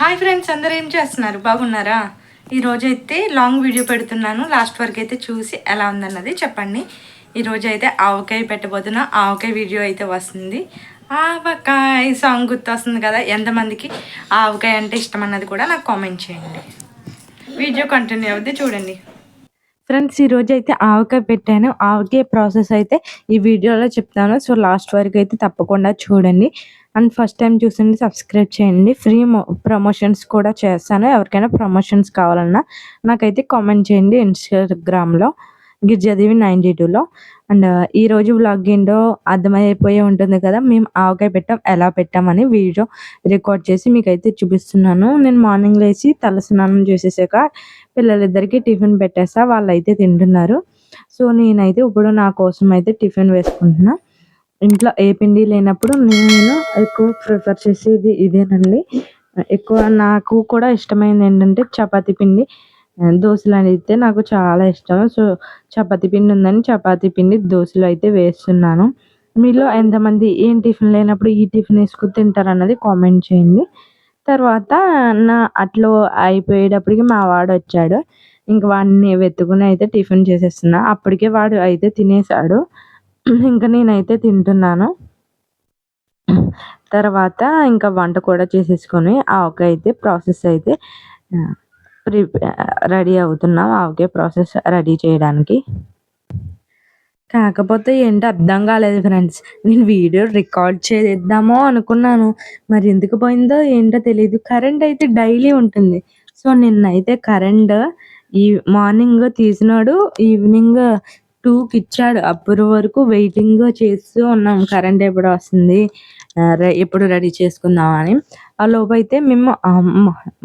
Hi friends అందరూ ఏం చేస్తున్నారు? బాగున్నారా? ఈరోజు అయితే లాంగ్ వీడియో పెడుతున్నాను. లాస్ట్ వరకు అయితే చూసి ఎలా ఉందన్నది చెప్పండి. ఈరోజు అయితే ఆవకాయ పెట్టబోతున్నా. ఆవకాయ వీడియో అయితే వస్తుంది. ఆవకాయ సాంగ్ గుర్తు వస్తుంది కదా? ఎంతమందికి ఆవకాయ అంటే ఇష్టం అన్నది కూడా నాకు కామెంట్ చేయండి. వీడియో కంటిన్యూ అవుద్ది చూడండి. ఫ్రెండ్స్ ఈరోజు అయితే ఆవకాయ పెట్టాను. ఆవకాయ ప్రాసెస్ అయితే ఈ వీడియోలో చెప్తాను. సో లాస్ట్ వరకు అయితే తప్పకుండా చూడండి. అండ్ ఫస్ట్ టైం చూసింది సబ్స్క్రైబ్ చేయండి. ఫ్రీ ప్రమోషన్స్ కూడా చేస్తాను. ఎవరికైనా ప్రమోషన్స్ కావాలన్నా నాకైతే కామెంట్ చేయండి ఇన్స్టాగ్రామ్లో గిరిజదేవి నైన్టీ టూలో. అండ్ ఈరోజు రోజు వ్లాగ్ ఏంటో అర్థమైపోయి ఉంటుంది కదా మేము ఆవకాయ పెట్టాం ఎలా పెట్టామని వీడియో రికార్డ్ చేసి మీకైతే చూపిస్తున్నాను. నేను మార్నింగ్ లేచి తల స్నానం చేసేసాక పిల్లలిద్దరికీ టిఫిన్ పెట్టేస్తా వాళ్ళు అయితే తింటున్నారు. సో నేనైతే ఇప్పుడు నా కోసం అయితే టిఫిన్ వేసుకుంటున్నాను ఇంట్లో ఏ పిండి లేనప్పుడు నేను ఎక్కువ ప్రిఫర్ చేసేది ఇదేనండి. ఎక్కువ నాకు కూడా ఇష్టమైనది ఏంటంటే చపాతీ పిండి. దోశలు అయితే నాకు చాలా ఇష్టం. సో చపాతీ పిండి ఉందని చపాతీ పిండి దోశలు అయితే వేస్తున్నాను. మీలో ఎంతమంది ఏం టిఫిన్ లేనప్పుడు ఈ టిఫిన్ వేసుకుని తింటారు అన్నది కామెంట్ చేయండి. తర్వాత నా అట్లో అయిపోయేటప్పటికి మా వాడు వచ్చాడు. ఇంక వాడిని వెతుకుని అయితే టిఫిన్ చేసేస్తున్నా. అప్పటికే వాడు అయితే తినేసాడు ఇంకా నేనైతే తింటున్నాను. తర్వాత ఇంకా వంట కూడా చేసేసుకొని ఆవకాయ అయితే ప్రాసెస్ అయితే ప్రిపే రెడీ అవుతున్నాం. ఆవకాయ ప్రాసెస్ రెడీ చేయడానికి. కాకపోతే ఏంటో అర్థం కాలేదు ఫ్రెండ్స్. నేను వీడియో రికార్డ్ చేద్దామో అనుకున్నాను. మరి ఎందుకు పోయిందో ఏంటో తెలియదు కరెంట్ అయితే డైలీ ఉంటుంది. సో నిన్నైతే కరెంట్ ఈ మార్నింగ్ తీసినాడు ఈవినింగ్ టూకి ఇచ్చాడు అప్పటి వరకు వెయిటింగ్ చేస్తూ ఉన్నాం. కరెంట్ ఎప్పుడు వస్తుంది. ఎప్పుడు రెడీ చేసుకుందాం అని. ఆ లోపు అయితే మేము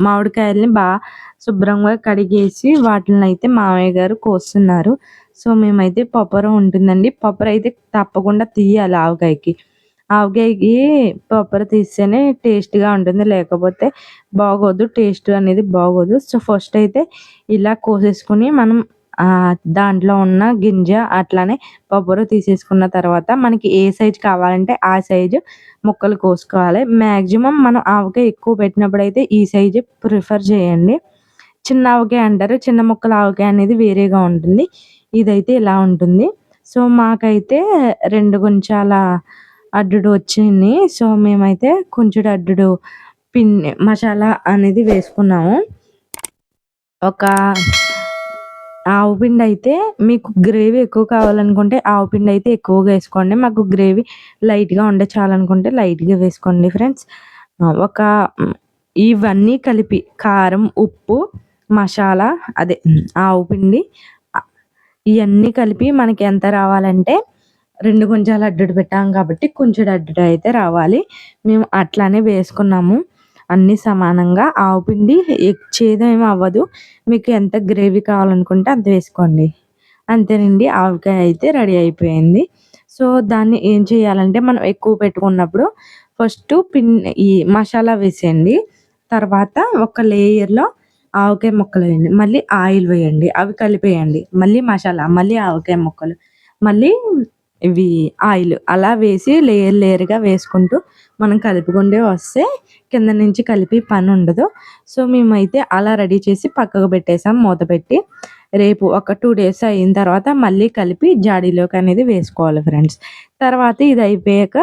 మామిడికాయల్ని బాగా శుభ్రంగా కడిగేసి వాటిని అయితే మామయ్య గారు కోస్తున్నారు. సో మేమైతే పొప్పర ఉంటుందండి. పొప్పర అయితే తప్పకుండా తీయాలి ఆవకాయకి. ఆవకాయకి పొప్పర తీస్తేనే టేస్ట్గా ఉంటుంది. లేకపోతే బాగోదు. టేస్ట్ అనేది బాగోదు. సో ఫస్ట్ అయితే ఇలా కోసేసుకుని మనం దాంట్లో ఉన్న గింజ అట్లానే పప్పురు తీసేసుకున్న తర్వాత మనకి ఏ సైజు కావాలంటే ఆ సైజు ముక్కలు కోసుకోవాలి. మ్యాక్సిమం మనం ఆవకాయ ఎక్కువ పెట్టినప్పుడు అయితే ఈ సైజు ప్రిఫర్ చేయండి. చిన్న ఆవకాయ అంటారు. చిన్న ముక్కల ఆవకాయ అనేది వేరేగా ఉంటుంది. ఇదైతే ఇలా ఉంటుంది. సో మాకైతే రెండు గుంచాల అడ్డుడు వచ్చింది. సో మేమైతే కొంచెం అడ్డుడు పిన్ని మసాలా అనేది వేసుకున్నాము. ఒక ఆవు పిండి అయితే మీకు గ్రేవీ ఎక్కువ కావాలనుకుంటే ఆవు పిండి అయితే ఎక్కువగా వేసుకోండి. మాకు గ్రేవీ లైట్గా ఉండే చాలనుకుంటే లైట్గా వేసుకోండి ఫ్రెండ్స్. ఒక ఇవన్నీ కలిపి కారం ఉప్పు మసాలా అదే ఆవు పిండి ఇవన్నీ కలిపి మనకి ఎంత రావాలంటే రెండు కొంచెం అడ్డుడు పెట్టాం కాబట్టి కొంచెం అడ్డుడు అయితే రావాలి. మేము అట్లానే వేసుకున్నాము. అన్నీ సమానంగా ఆవు పిండి చేదేమీ అవ్వదు. మీకు ఎంత గ్రేవీ కావాలనుకుంటే అంత వేసుకోండి. అంతేనండి ఆవకాయ అయితే రెడీ అయిపోయింది. సో దాన్ని ఏం చేయాలంటే మనం ఎక్కువ పెట్టుకున్నప్పుడు ఫస్ట్ పిన్ ఈ మసాలా వేసేయండి. తర్వాత ఒక లేయర్లో ఆవకాయ ముక్కలు వేయండి. మళ్ళీ ఆయిల్ వేయండి. అవి కలిపేయండి. మళ్ళీ మసాలా మళ్ళీ ఆవకాయ ముక్కలు. మళ్ళీ ఇవి ఆయిల్ అలా వేసి లేయర్ లేయర్గా వేసుకుంటూ మనం కలుపుకుంటే వస్తే కింద నుంచి కలిపి పని ఉండదు. సో మేమైతే అలా రెడీ చేసి పక్కకు పెట్టేసాం మూత పెట్టి. రేపు ఒక టూ డేస్ అయిన తర్వాత మళ్ళీ కలిపి జాడీలోకి అనేది వేసుకోవాలి ఫ్రెండ్స్. తర్వాత ఇది అయిపోయాక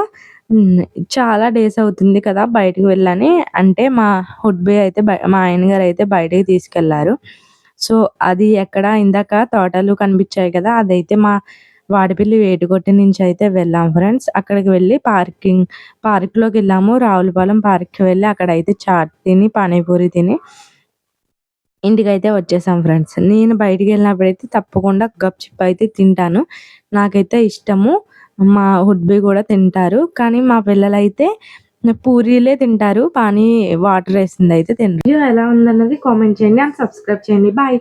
చాలా డేస్ అవుతుంది కదా బయటకు వెళ్ళని. అంటే మా హుడ్ బే అయితే మా ఆయన గారు అయితే బయటకి తీసుకెళ్ళారు. సో అది ఎక్కడ ఇందాక తోటలు కనిపించాయి కదా అదైతే మా వాడిపల్లి వేటుకొట్టి నుంచి అయితే వెళ్ళాం ఫ్రెండ్స్. అక్కడికి వెళ్ళి పార్కింగ్ పార్క్లోకి వెళ్ళాము. రావులపాలెం పార్క్కి వెళ్ళి అక్కడ అయితే చాట్ తిని పానీపూరి తిని ఇంటికైతే వచ్చేసాం ఫ్రెండ్స్. నేను బయటికి వెళ్ళినప్పుడైతే తప్పకుండా గప్చిప్ అయితే తింటాను. నాకైతే ఇష్టము. మా హుడ్బీ కూడా తింటారు. కానీ మా పిల్లలైతే పూరీలే తింటారు. పానీ వాటర్ వేసింది అయితే తింటారు ఎలా ఉందన్నది కామెంట్ చేయండి అండ్ సబ్స్క్రైబ్ చేయండి. బాయ్.